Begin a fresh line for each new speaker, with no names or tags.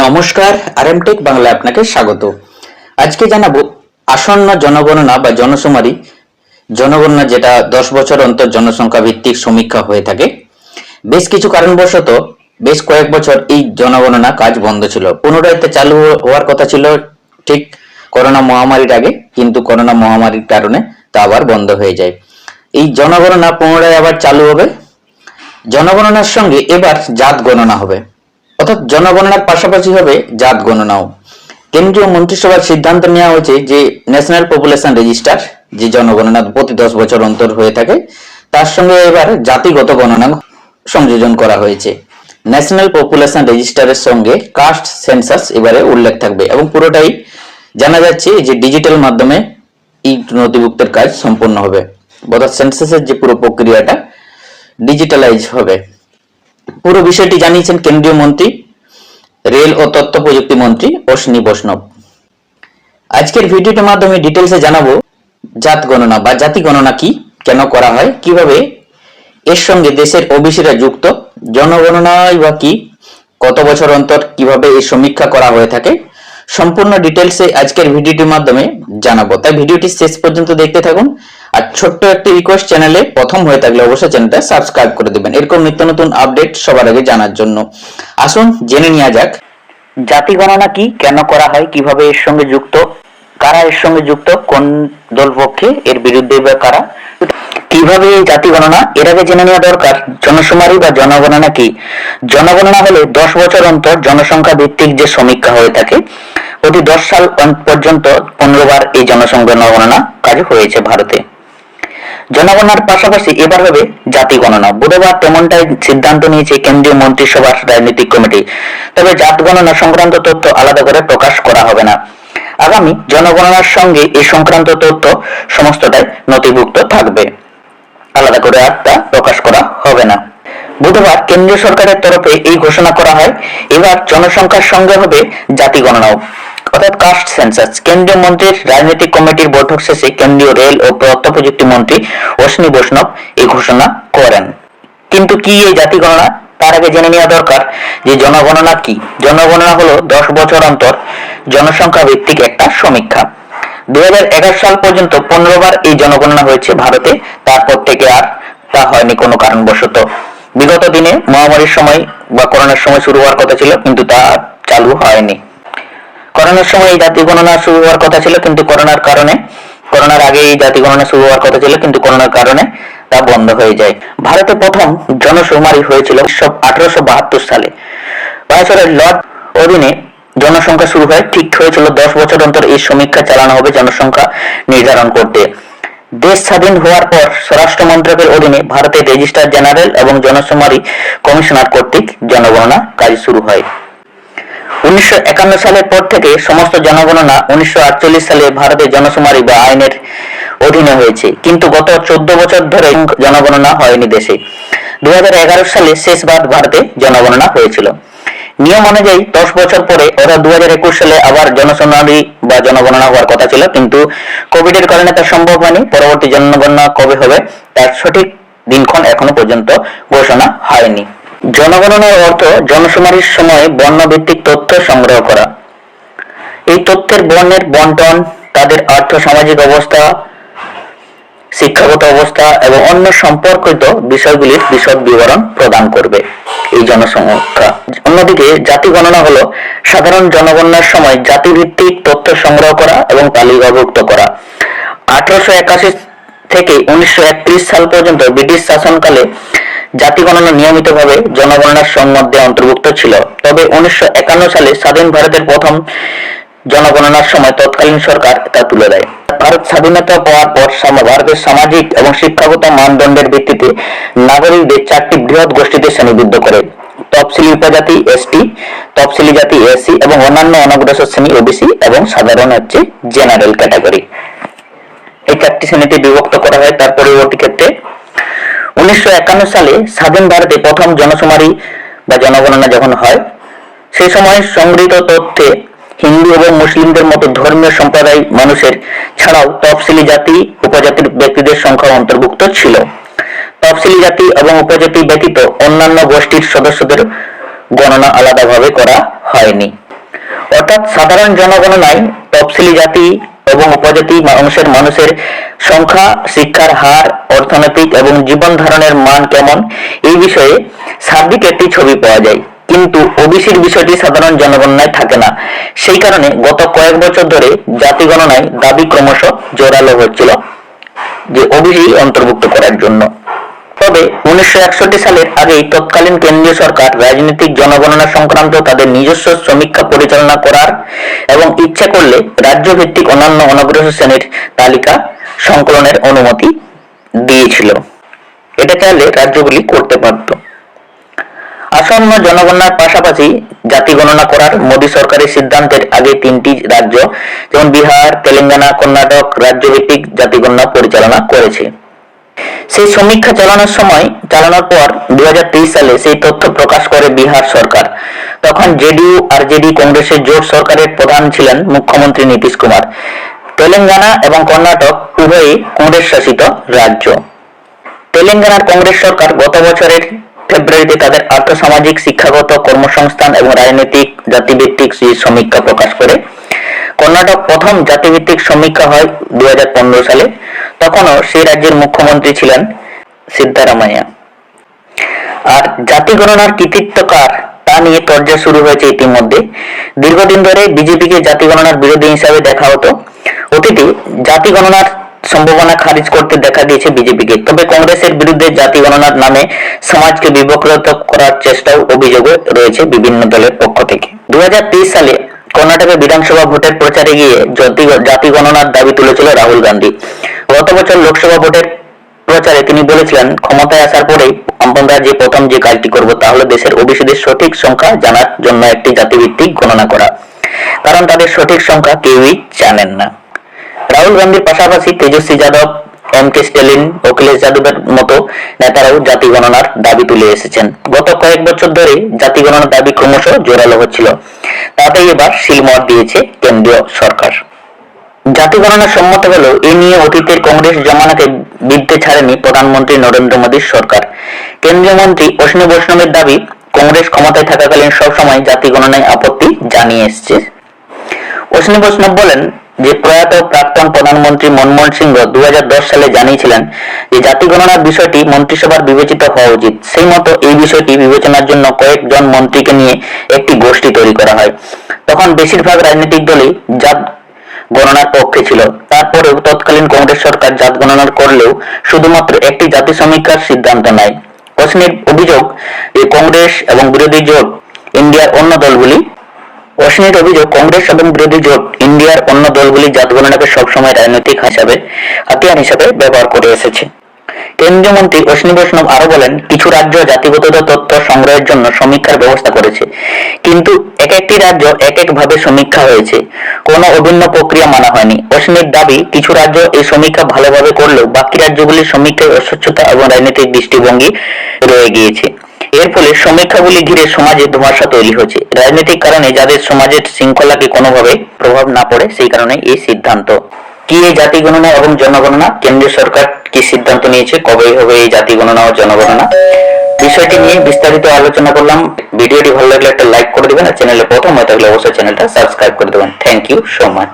নমস্কার আরএমটেক বাংলা আপনাকে স্বাগত। আজকে জানাব আসন্ন জনগণনা বা জনশুমারি জনগণনা যেটা দশ বছর অন্তর জনসংখ্যা ভিত্তিক সমীক্ষা হয়ে থাকে। বেশ কিছু কারণবশত বেশ কয়েক বছর এই জনগণনা কাজ বন্ধ ছিল। পুনরায় চালু হওয়ার কথা ছিল ঠিক করোনা মহামারীর আগে, কিন্তু করোনা মহামারীর কারণে তা আবার বন্ধ হয়ে যায়। এই জনগণনা পুনরায় আবার চালু হবে। জনগণনার সঙ্গে এবার জাত গণনা হবে। অর্থাৎ জনগণনার পাশাপাশি হবে জাত গণনাও। কেন্দ্রীয় মন্ত্রিসভার সিদ্ধান্ত নেওয়া হয়েছে যে ন্যাশনাল পপুলেশন রেজিস্টার, যে জনগণনা প্রতি দশ বছর অন্তর হয়ে থাকে, তার সঙ্গে এবার জাতিগত গণনা সংযোজন করা হয়েছে। ন্যাশনাল পপুলেশন রেজিস্টারের সঙ্গে কাস্ট সেন্সাস এবারে উল্লেখ থাকবে এবং পুরোটাই জানা যাচ্ছে যে ডিজিটাল মাধ্যমে এই নথিভুক্তের কাজ সম্পন্ন হবে। অর্থাৎ সেন্সাসের যে পুরো প্রক্রিয়াটা, ডিজিটালাইজ হবে। পুরো বিষয়টি জানিয়েছেন কেন্দ্রীয় মন্ত্রী রেল ও তথ্য প্রযুক্তি মন্ত্রী অশ্বিনী বৈষ্ণব। আজকের ভিডিওটির মাধ্যমে ডিটেলসে জানাব জাত গণনা বা জাতি গণনা কি, কেন করা হয়, কীভাবে এর সঙ্গে দেশের ওবিসিরা যুক্ত, জনগণনাই বা কি, কত বছর অন্তর কীভাবে এই সমীক্ষা করা হয়ে থাকে, সম্পূর্ণ ডিটেলসে আজকের ভিডিওটির মাধ্যমে জানাব। তাই ভিডিওটি শেষ পর্যন্ত দেখতে থাকুন। আর ছোট্ট একটি রিকোয়েস্ট চ্যানেলে প্রথম হয়ে থাকলে অবশ্যই চ্যানেলটা সাবস্ক্রাইব করে দিবেন। এরকম নিত্য নতুন আপডেট সবার আগে জানার জন্য। আসুন, জেনে নেওয়া যাক। জাতি গণনা কি, কেন করা হয়, কীভাবে এর সঙ্গে যুক্ত, কারা এর সঙ্গে যুক্ত, কোন দল পক্ষে এর বিরুদ্ধে বা কারা? কীভাবে এই জাতি গণনা, এর আগে জেনে নেওয়া দরকার জনশুমারি বা জনগণনা কি? জনগণনা হলে দশ বছর অন্তর জনসংখ্যা ভিত্তিক যে সমীক্ষা হয়ে থাকে প্রতি দশ সাল পর্যন্ত পনেরো বার এই জনসংখ্যা গণনা কাজ হয়েছে ভারতে। জনগণনার পাশাপাশি এবার হবে জাতি গণনা। বুধবার তেমনটাই সিদ্ধান্ত নিয়েছে কেন্দ্রীয় মন্ত্রিসভার রাজনৈতিক কমিটি। তবে জাত গণনা সংক্রান্ত তথ্য আলাদা করে প্রকাশ করা হবে না। আগামী জনগণনার সঙ্গে এই সংক্রান্ত তথ্য সমস্তটাই নথিভুক্ত থাকবে। আলাদা করে আর তা প্রকাশ করা হবে না। বুধবার কেন্দ্রীয় সরকারের তরফে এই ঘোষণা করা হয়, এবার জনসংখ্যার সঙ্গে হবে জাতি গণনাও। অর্থাৎ কাস্ট সেন্সাস কেন্দ্রীয় মন্ত্রীর রাজনৈতিক কমিটির বৈঠক শেষে কেন্দ্রীয় রেল ও তথ্য প্রযুক্তি মন্ত্রী অশ্বিনী বৈষ্ণব এই ঘোষণা করেন। কিন্তু কি এই জাতি গণনা? তার আগে জেনে নেওয়া দরকার যে জনগণনা কি? জনগণনা হলো দশ বছর অন্তর জনসংখ্যা ভিত্তিক একটা সমীক্ষা। দুই হাজার এগারো সাল পর্যন্ত পনেরো বার এই জনগণনা হয়েছে ভারতে, তারপর থেকে আর তা হয়নি কোনো কারণবশত। বিগত দিনে মহামারীর সময় বা করোনার সময় শুরু হওয়ার কথা ছিল, কিন্তু তা চালু হয়নি। করোনার সময় এই জাতি গণনা শুরু হওয়ার কথা ছিল, কিন্তু করোনার কারণে, করোনার আগে এই জাতি গণনা শুরু হওয়ার কথা ছিল, কিন্তু করোনার কারণে তা বন্ধ হয়ে যায়। ভারতে প্রথম জনশুমারি হয়েছিল আঠারোশো বাহাত্তর সালে। ভারতের লর্ড অধীনে জনসংখ্যা শুরু হয়, ঠিক হয়েছিল দশ বছর অন্তর এই সমীক্ষা চালানো হবে জনসংখ্যা নির্ধারণ করতে। দেশ স্বাধীন হওয়ার পর স্বরাষ্ট্র মন্ত্রকের অধীনে ভারতের রেজিস্ট্রার জেনারেল এবং জনশুমারি কমিশনার কর্তৃক জনগণনা কাজ শুরু হয়। উনিশশো একান্ন সালের পর থেকে সমস্ত জনগণনা উনিশশো আটচল্লিশ সালে ভারতের জনশুমারি বা আইনের অধীনে হয়েছে। কিন্তু গত চোদ্দ বছর ধরে জনগণনা হয়নি দেশে। দুই হাজার এগারো সালে শেষবার ভারতে জনগণনা হয়েছিল। নিয়ম অনুযায়ী দশ বছর পরে অর্থাৎ দু হাজার একুশ সালে আবার জনশুমারি বা জনগণনা হওয়ার কথা ছিল, কিন্তু কোভিড এর কারণে তা সম্ভব হয়নি। পরবর্তী জনগণনা কবে হবে, তার সঠিক দিনক্ষণ এখনও পর্যন্ত ঘোষণা হয়নি। জনগণনার অর্থ জনশুমারির সময় বর্ণভিত্তিক তথ্য সংগ্রহ করা। এই তথ্যের বর্ণের বন্টন, তাদের আর্থ সামাজিক অবস্থা, শিক্ষাগত অবস্থা এবং অন্য সম্পর্কিত বিষয়গুলির বিশদ বিবরণ প্রদান করবে এই জনসংখ্যা। অন্যদিকে জাতি গণনা হলো সাধারণ জনগণনার সময় জাতিভিত্তিক তথ্য সংগ্রহ করা এবং তালিকাভুক্ত করা। আঠারোশো একাশি থেকে উনিশশো একত্রিশ সাল পর্যন্ত ব্রিটিশ শাসনকালে জাতি গণনা নিয়মিতভাবে জনগণনার সম্মধ্যে অন্তর্ভুক্ত ছিল। তবে উনিশশো একান্ন সালে স্বাধীন ভারতের প্রথম জনগণনার সময় তৎকালীন সরকার তা তুলে দেয়। ভারত স্বাধীনতা পাওয়ার পর ভারতের সামাজিক এবং শিক্ষাগত মানদণ্ডের ভিত্তিতে নাগরিকদের চারটি বৃহৎ গোষ্ঠীতে শ্রেণীবদ্ধ করে। তফসিলি উপজাতি এসটি তফসিলি জাতি এসসি এবং অন্যান্য অনগ্রসর শ্রেণি ওবিসি এবং সাধারণ হচ্ছে জেনারেল ক্যাটাগরি। এই চারটি শ্রেণীতে বিভক্ত করা হয়, তার পরবর্তী ক্ষেত্রে উনিশশো একান্ন সালে স্বাধীন ভারতে প্রথম জনশুমারি বা জনগণনা যখন হয়, সেই সময় সংগৃহীত তথ্যে হিন্দু এবং মুসলিমদের মতো ধর্মীয় সম্প্রদায় মানুষের ছাড়াও তফসিলি জাতি, উপজাতির ব্যক্তিদের সংখ্যা অন্তর্ভুক্ত ছিল। তফসিলি জাতি এবং উপজাতি ব্যতীত অন্যান্য গোষ্ঠীর সদস্যদের গণনা আলাদাভাবে করা হয়নি। অর্থাৎ সাধারণ জনগণনায় তফসিলি জাতি এবং উপজাতি মানুষের মানুষের সংখ্যা, শিক্ষার হার, অর্থনৈতিক এবং জীবন ধারণের মান কেমন, এই বিষয়ে সার্বিক একটি ছবি পাওয়া যায়। কিন্তু ওবিসির বিষয়টি সাধারণ জনগণনায় থাকে না। সেই কারণে গত কয়েক বছর ধরে জাতি গণনায় দাবি ক্রমশ জোরালো হচ্ছিল যে ওবিসি অন্তর্ভুক্ত করার জন্য। তবে উনিশশো একষট্টি সালের আগেই তৎকালীন কেন্দ্রীয় সরকার রাজনৈতিক জনগণনা সংক্রান্ত তাদের নিজস্ব সমীক্ষা পরিচালনা করার এবং ইচ্ছা করলে রাজ্য ভিত্তিক অন্যান্য অনগ্রসর শ্রেণির তালিকা সংকলনের অনুমতি দিয়েছিল। এটা চাইলে রাজ্যগুলি করতে পারত। আসন্ন জনগণনার পাশাপাশি জাতি গণনা করার মোদী সরকারের সিদ্ধান্তের আগে তিনটি রাজ্য যেমন বিহার, তেলেঙ্গানা, কর্ণাটক রাজ্যভিত্তিক জাতি গণনা পরিচালনা করেছে। সেই সমীক্ষা চালানোর সময়, চালানোর পর দুই হাজার তেইশ সালে সেই তথ্য প্রকাশ করে বিহার সরকার। তখন জেডিইউ আর জেডি কংগ্রেসের জোট সরকারের প্রধান ছিলেন মুখ্যমন্ত্রী নীতিশ কুমার। তেলেঙ্গানা এবং কর্ণাটক উভয়ই কংগ্রেস শাসিত রাজ্য। তেলেঙ্গানার কংগ্রেস সরকার গত বছরের ফেব্রুয়ারিতে তাদের আর্থসামাজিক, শিক্ষাগত, কর্মসংস্থান এবং রাজনৈতিক, জাতিভিত্তিক সমীক্ষা প্রকাশ করে, কর্ণাটক প্রথম জাতিভিত্তিক সমীক্ষা হয় দুই হাজার পনেরো সালে। তখনও সেই রাজ্যের মুখ্যমন্ত্রী ছিলেন সিদ্ধারামাইয়া। আর জাতি গণনার কৃতিত্ব কার তা নিয়ে চর্চা শুরু হয়েছে ইতিমধ্যে। দীর্ঘদিন ধরে বিজেপিকে জাতি গণনার বিরোধী হিসাবে দেখা হতো। অতীতে জাতি গণনার সম্ভাবনা খারিজ করতে দেখা দিয়েছে বিজেপিকে। তবে কংগ্রেসের বিরুদ্ধে জাতি গণনার নামে সমাজকে বিভক্ত করার চেষ্টাও অভিযোগে রয়েছে বিভিন্ন দলের পক্ষ থেকে। দু হাজার তেইশ সালে কর্ণাটকে বিধানসভা ভোটের প্রচারে গিয়ে জাতি গণনার দাবি তুলেছিল রাহুল গান্ধী। গত বছর লোকসভা ভোটের প্রচারে তিনি বলেছিলেন, ক্ষমতায় আসার পরেই আমরা যে প্রথম যে কাজটি করব তা হলো দেশের ওবিসিদের সঠিক সংখ্যা জানার জন্য একটি জাতিভিত্তিক গণনা করা। কারণ তাদের সঠিক সংখ্যা কেউই জানেন না। রাহুল গান্ধীর পাশাপাশি তেজস্বী যাদব, এম কে স্টেলিন অখিলেশ যাদবের মতো নেতারাও জাতি গণনার দাবি তুলে এসেছেন। গত কয়েক বছর ধরে জাতি গণনার দাবি ক্রমশ জোরালো হচ্ছিল। তাতেই এবার শিলমোহর দিয়েছে কেন্দ্রীয় সরকার। জাতি গণনা সম্মত হলেও এ নিয়ে অতীতের কংগ্রেস জমানাকে বিদ্যে ছাড়েনি প্রধানমন্ত্রী নরেন্দ্র মোদীর সরকার। কেন্দ্রীয় মন্ত্রী অশ্বিনী বৈষ্ণবের দাবি, কংগ্রেস ক্ষমতায় থাকাকালীন সবসময় জাতি গণনায় আপত্তি জানিয়ে এসছে। অশ্বিনী বৈষ্ণব বলেন যে, প্রয়াত প্রাক্তন প্রধানমন্ত্রী মনমোহন সিংহ দু হাজার দশ সালে জানিয়েছিলেন যে জাতি গণনার বিষয়টি মন্ত্রিসভার বিবেচিত হওয়া উচিত। সেই মতো এই বিষয়টি বিবেচনার জন্য কয়েকজন মন্ত্রীকে নিয়ে একটি গোষ্ঠী তৈরি করা হয়। তখন বেশিরভাগ রাজনৈতিক দলই গণনার পক্ষে ছিল। তারপরেও তৎকালীন কংগ্রেস সরকার জাত গণনার করলেও শুধুমাত্র একটি জাতি সমীক্ষার সিদ্ধান্ত নেয়। অশ্বিনীর অভিযোগ যে কংগ্রেস এবং বিরোধী জোট ইন্ডিয়ার অন্য দলগুলি অশ্বিনীর অভিযোগ, কংগ্রেস এবং বিরোধী জোট ইন্ডিয়ার অন্য দলগুলি জাত গণনাকে সবসময় রাজনৈতিক হিসাবে হাতিয়ার হিসাবে ব্যবহার করে এসেছে। কেন্দ্রীয় মন্ত্রী অশ্বিনী বৈষ্ণব আরও বলেন, কিছু রাজ্য জাতিগত তথ্য সংগ্রহের জন্য সমীক্ষার ব্যবস্থা করেছে। কিন্তু এক একটি রাজ্য এক এক ভাবে সমীক্ষা হয়েছে। কোনো অভিন্ন প্রক্রিয়া মানা হয়নি। অশ্বিনীর দাবি, কিছু রাজ্য এই সমীক্ষা ভালোভাবে করলেও বাকি রাজ্যগুলির সমীক্ষায় অস্বচ্ছতা এবং রাজনৈতিক দৃষ্টিভঙ্গি রয়ে গিয়েছে। এর ফলে সমীক্ষাগুলি ঘিরে সমাজে ধোঁয়াশা তৈরি হচ্ছে রাজনৈতিক কারণে যাদের সমাজের শৃঙ্খলাকে কোনোভাবে প্রভাব না পড়ে, সেই কারণে এই সিদ্ধান্ত। কি এই জাতি গণনা এবং জনগণনা? কেন্দ্রীয় সরকার কি সিদ্ধান্ত নিয়েছে, কবে হবে এই জাতি গণনা ও জনগণনা? বিষয়টি নিয়ে বিস্তারিত আলোচনা করলাম। ভিডিওটি ভালো লাগলে একটা লাইক করে দেবেন, আর চ্যানেলে প্রথম হয় তাহলে অবশ্যই চ্যানেলটা সাবস্ক্রাইব করে দেবেন। Thank you so much